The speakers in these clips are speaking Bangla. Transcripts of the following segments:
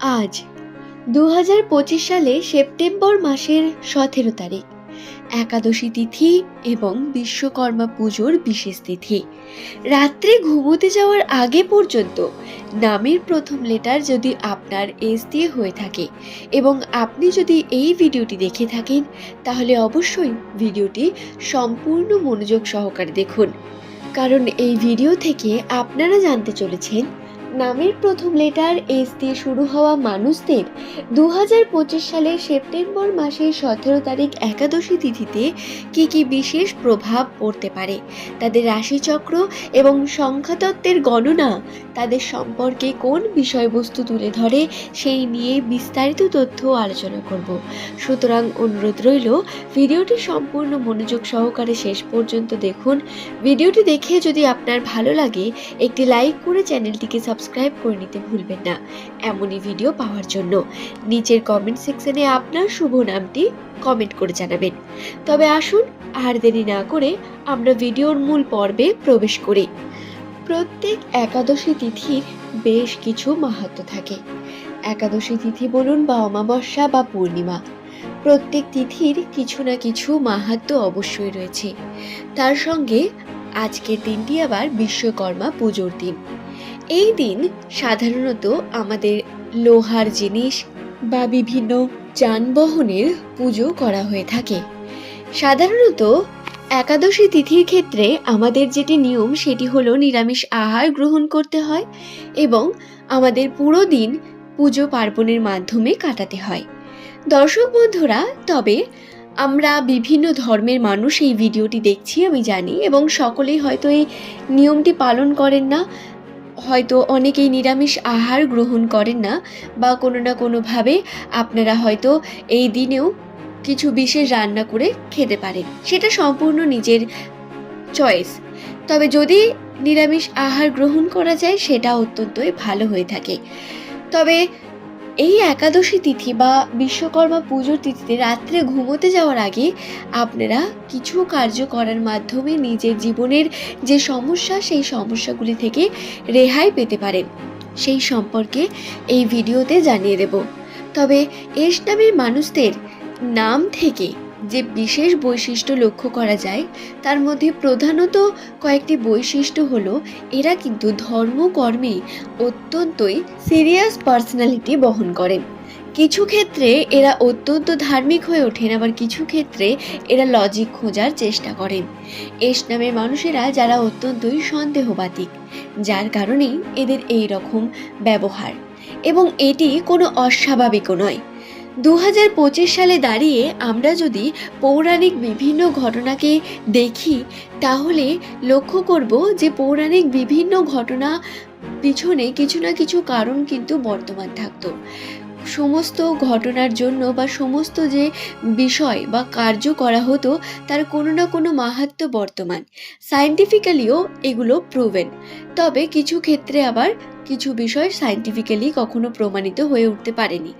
আজ দু হাজার পঁচিশ সালে সেপ্টেম্বর মাসের সতেরো তারিখ, একাদশী তিথি এবং বিশ্বকর্মা পুজোর বিশেষ তিথি। রাত্রে ঘুমোতে যাওয়ার আগে পর্যন্ত নামের প্রথম লেটার যদি আপনার এস দিয়ে হয়ে থাকে এবং আপনি যদি এই ভিডিওটি দেখে থাকেন, তাহলে অবশ্যই ভিডিওটি সম্পূর্ণ মনোযোগ সহকারে দেখুন। কারণ এই ভিডিও থেকে আপনারা জানতে চলেছেন নামের প্রথম লেটার এস দিয়ে শুরু হওয়া মানুষদের দু হাজার পঁচিশ সালের সেপ্টেম্বর মাসের সতেরো তারিখ একাদশী তিথিতে কি কি বিশেষ প্রভাব পড়তে পারে? তাদের রাশিচক্র এবং সংখ্যাতত্ত্বের গণনা তাদের সম্পর্কে কোন বিষয়বস্তু তুলে ধরে সেই নিয়ে বিস্তারিত তথ্য আলোচনা করব। সুতরাং অনুরোধ রইল, ভিডিওটি সম্পূর্ণ মনোযোগ সহকারে শেষ পর্যন্ত দেখুন। ভিডিওটি দেখে যদি আপনার ভালো লাগে, একটি লাইক করে চ্যানেলটিকে সাবস্ক্রাইব করে নিতে ভুলবেন না। এমনই ভিডিও পাওয়ার জন্য নিচের কমেন্ট সেকশনে আপনার শুভ নামটি কমেন্ট করে জানাবেন। তবে আসুন আর দেরি না করে আমরা ভিডিওর মূল পর্বে প্রবেশ করি। প্রত্যেক একাদশী তিথির বেশ কিছু মাহাত্ম থাকে। একাদশী তিথি বলুন বা অমাবস্যা বা পূর্ণিমা। প্রত্যেক তিথির কিছু না কিছু মাহাত্ম অবশ্যই রয়েছে। তার সঙ্গে আজকের দিনটি আবার বিশ্বকর্মা পুজোর দিন। এই দিন সাধারণত আমাদের লোহার জিনিস বা বিভিন্ন যানবাহনের পুজো করা হয়ে থাকে। সাধারণত একাদশী তিথির ক্ষেত্রে আমাদের যেটি নিয়ম সেটি হলো নিরামিষ আহার গ্রহণ করতে হয় এবং আমাদের পুরো দিন পুজো পার্বণের মাধ্যমে কাটাতে হয়। দর্শক বন্ধুরা, তবে আমরা বিভিন্ন ধর্মের মানুষ এই ভিডিওটি দেখছি, আমি জানি, এবং সকলেই হয়তো এই নিয়মটি পালন করেন না। হয়তো অনেকেই নিরামিষ আহার গ্রহণ করেন না বা কোনো না কোনোভাবে আপনারা হয়তো এই দিনেও কিছু বিশেষ রান্না করে খেতে পারেন। সেটা সম্পূর্ণ নিজের চয়েস তবে যদি নিরামিষ আহার গ্রহণ করা যায়, সেটা অত্যন্তই ভালো হয়ে থাকে। তবে এই একাদশী তিথি বা বিশ্বকর্মা পুজোর তিথিতে রাত্রে ঘুমোতে যাওয়ার আগে আপনারা কিছু কার্য করার মাধ্যমে নিজের জীবনের যে সমস্যা, সেই সমস্যাগুলি থেকে রেহাই পেতে পারেন। সেই সম্পর্কে এই ভিডিওতে জানিয়ে দেব। তবে এস নামের মানুষদের নাম থেকে যে বিশেষ বৈশিষ্ট্য লক্ষ্য করা যায়, তার মধ্যে প্রধানত কয়েকটি বৈশিষ্ট্য হলো, এরা কিন্তু ধর্মকর্মে অত্যন্তই সিরিয়াস পার্সোনালিটি বহন করেন কিছু ক্ষেত্রে এরা অত্যন্ত ধার্মিক হয়ে ওঠেন, আবার কিছু ক্ষেত্রে এরা লজিক খোঁজার চেষ্টা করেন। এস নামের মানুষেরা যারা অত্যন্তই সন্দেহবাতিক যার কারণেই এদের এই রকম ব্যবহার। এবং এটি কোনো অস্বাভাবিকও নয়। দু হাজার পঁচিশ সালে দাঁড়িয়ে আমরা যদি পৌরাণিক বিভিন্ন ঘটনাকে দেখি, তাহলে লক্ষ্য করব যে পৌরাণিক বিভিন্ন ঘটনা পিছনে কিছু না কিছু কারণ কিন্তু বর্তমান থাকতো। সমস্ত ঘটনার জন্য বা সমস্ত যে বিষয় বা কার্য করা হতো, তার কোনো না কোনো মাহাত্ম বর্তমান। সায়েন্টিফিক্যালিও এগুলো প্রুভেন। তবে কিছু ক্ষেত্রে আবার কিছু বিষয় সায়েন্টিফিক্যালি কখনো প্রমাণিত হয়ে উঠতে পারেনি।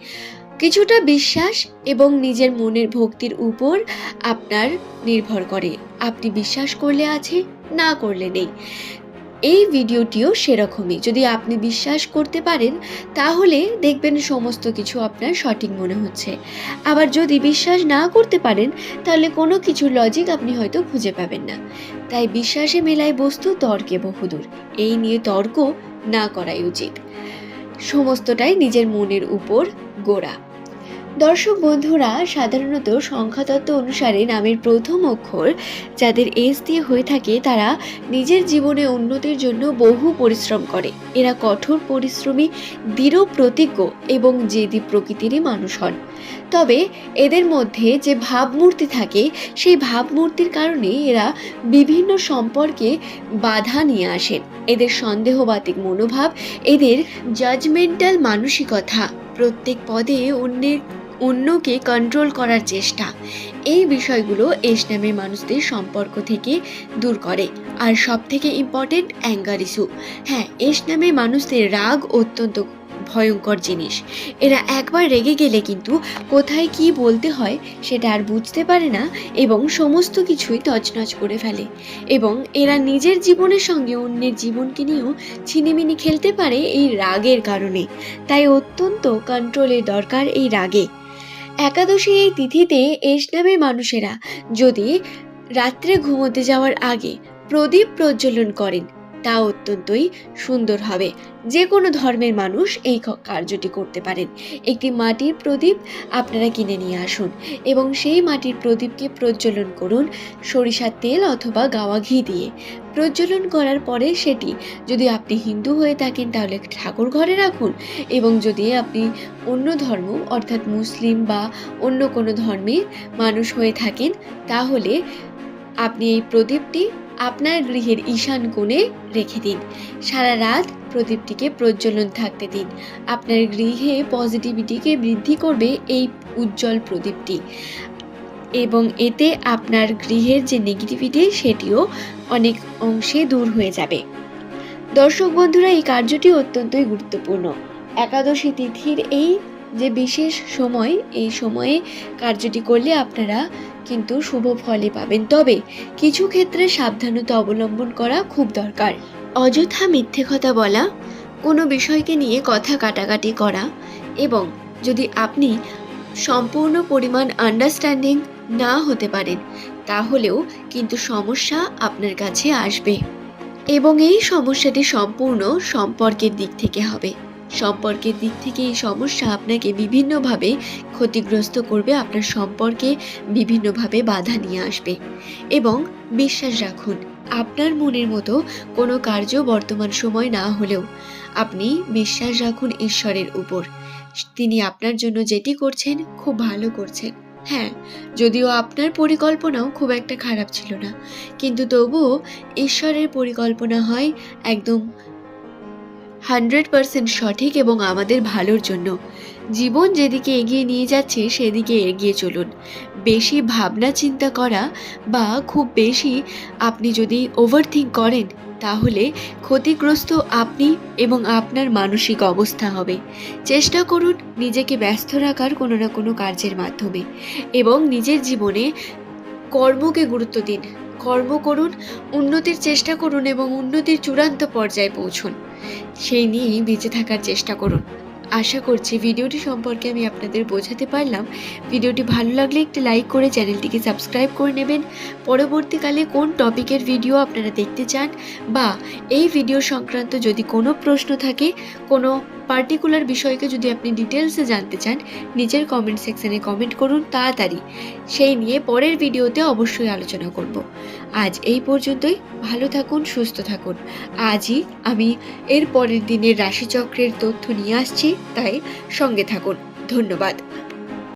কিছুটা বিশ্বাস এবং নিজের মনের ভক্তির উপর আপনার নির্ভর করে। আপনি বিশ্বাস করলে আছে, না করলে নেই। এই ভিডিওটিও সেরকমই। যদি আপনি বিশ্বাস করতে পারেন, তাহলে দেখবেন সমস্ত কিছু আপনার সঠিক মনে হচ্ছে। আবার যদি বিশ্বাস না করতে পারেন, তাহলে কোনো কিছু লজিক আপনি হয়তো খুঁজে পাবেন না। তাই বিশ্বাসে মেলায় বস্তু তর্কে বহুদূর। এই নিয়ে তর্ক না করাই উচিত। সমস্তটাই নিজের মনের উপর গোড়া। দর্শক বন্ধুরা, সাধারণত সংখ্যাতত্ত্ব অনুসারে নামের প্রথম অক্ষর যাদের এস দিয়ে হয়ে থাকে, তারা নিজের জীবনে উন্নতির জন্য বহু পরিশ্রম করে। এরা কঠোর পরিশ্রমী, দৃঢ় প্রতিজ্ঞ এবং জেদি প্রকৃতিরই মানুষ হন। তবে এদের মধ্যে যে ভাবমূর্তি থাকে, সেই ভাবমূর্তির কারণে এরা বিভিন্ন সম্পর্কে বাধা নিয়ে আসেন এদের সন্দেহবাতিক মনোভাব, এদের জাজমেন্টাল মানসিকতা, প্রত্যেক পদে অন্যের অন্যকে কন্ট্রোল করার চেষ্টা। এই বিষয়গুলো এস নামের মানুষদের সম্পর্ক থেকে দূর করে। আর সব থেকে ইম্পর্টেন্ট অ্যাঙ্গার ইস্যু হ্যাঁ এস নামে মানুষদের রাগ অত্যন্ত ভয়ঙ্কর জিনিস। এরা একবার রেগে গেলে কিন্তু কোথায় কি বলতে হয় সেটা আর বুঝতে পারে না এবং সমস্ত কিছুই তছনছ করে ফেলে। এবং এরা নিজের জীবনের সঙ্গে অন্যের জীবনকে নিয়েও ছিনিমিনি খেলতে পারে এই রাগের কারণে। তাই অত্যন্ত কন্ট্রোলের দরকার এই রাগে। একাদশী এই তিথিতে এস নামের মানুষেরা যদি রাত্রে ঘুমোতে যাওয়ার আগে প্রদীপ প্রজ্বলন করেন। তা অত্যন্তই সুন্দর হবে। যে কোনো ধর্মের মানুষ এই কার্যটি করতে পারেন। একটি মাটির প্রদীপ আপনারা কিনে নিয়ে আসুন এবং সেই মাটির প্রদীপকে প্রজ্বলন করুন সরিষার তেল অথবা গাওয়া ঘি দিয়ে। প্রজ্বলন করার পরে সেটি যদি আপনি হিন্দু হয়ে থাকেন তাহলে ঠাকুর ঘরে রাখুন এবং যদি আপনি অন্য ধর্ম, অর্থাৎ মুসলিম বা অন্য কোনো ধর্মের মানুষ হয়ে থাকেন তাহলে আপনি এই প্রদীপটি আপনার গৃহের ঈশান কোণে রেখে দিন। সারা রাত প্রদীপটিকে প্রজ্বলন থাকতে দিন। আপনার গৃহে পজিটিভিটিকে বৃদ্ধি করবে এই উজ্জ্বল প্রদীপটি। এবং এতে আপনার গৃহের যে নেগেটিভিটি, সেটিও অনেক অংশে দূর হয়ে যাবে। দর্শক বন্ধুরা, এই কার্যটি অত্যন্তই গুরুত্বপূর্ণ। একাদশী তিথির এই যে বিশেষ সময়, এই সময়ে কার্যটি করলে আপনারা কিন্তু শুভ ফলই পাবেন। তবে কিছু ক্ষেত্রে সাবধানতা অবলম্বন করা খুব দরকার। অযথা মিথ্যে কথা বলা, কোনো বিষয়কে নিয়ে কথা কাটাকাটি করা এবং যদি আপনি সম্পূর্ণ পরিমাণ আন্ডারস্ট্যান্ডিং না হতে পারেন, তাহলেও কিন্তু সমস্যা আপনার কাছে আসবে এবং এই সমস্যাটি সম্পূর্ণ সম্পর্কের দিক থেকে হবে। সম্পর্কের দিক থেকে এই সমস্যা আপনাকে বিভিন্নভাবে ক্ষতিগ্রস্ত করবে, আপনার সম্পর্কে বিভিন্নভাবে বাধা নিয়ে আসবে। এবং বিশ্বাস রাখুন, আপনার মনের মতো কোনো কার্য বর্তমান সময় না হলেও আপনি বিশ্বাস রাখুন ঈশ্বরের উপর। তিনি আপনার জন্য যেটি করছেন, খুব ভালো করছেন। হ্যাঁ যদিও আপনার পরিকল্পনাও খুব একটা খারাপ ছিল না। কিন্তু তবুও ঈশ্বরের পরিকল্পনা হয় একদম হান্ড্রেড পার্সেন্ট সঠিক এবং আমাদের ভালোর জন্য। জীবন যেদিকে এগিয়ে নিয়ে যাচ্ছে, সেদিকে এগিয়ে চলুন। বেশি ভাবনা চিন্তা করা বা খুব বেশি আপনি যদি ওভারথিঙ্ক করেন, তাহলে ক্ষতিগ্রস্ত আপনি এবং আপনার মানসিক অবস্থা হবে। চেষ্টা করুন নিজেকে ব্যস্ত রাখার কোনো না কোনো কার্যের মাধ্যমে এবং নিজের জীবনে কর্মকে গুরুত্ব দিন। কর্ম করুন, উন্নতির চেষ্টা করুন এবং উন্নতির চূড়ান্ত পর্যায়ে পৌঁছুন। সেই নিয়েই বেঁচে থাকার চেষ্টা করুন। আশা করছি ভিডিওটি সম্পর্কে আমি আপনাদের বোঝাতে পারলাম। ভিডিওটি ভালো লাগলে একটি লাইক করে চ্যানেলটিকে সাবস্ক্রাইব করে নেবেন। পরবর্তীকালে কোন টপিকের ভিডিও আপনারা দেখতে চান বা এই ভিডিও সংক্রান্ত যদি কোনো প্রশ্ন থাকে, কোনো পার্টিকুলার বিষয়কে যদি আপনি ডিটেলসে জানতে চান নিজের কমেন্ট সেকশানে কমেন্ট করুন তাড়াতাড়ি। সেই নিয়ে পরের ভিডিওতে অবশ্যই আলোচনা করব। আজ এই পর্যন্তই। ভালো থাকুন, সুস্থ থাকুন। আজই আমি এর পরের দিনের রাশিচক্রের তথ্য নিয়ে আসছি, তাই সঙ্গে থাকুন। ধন্যবাদ।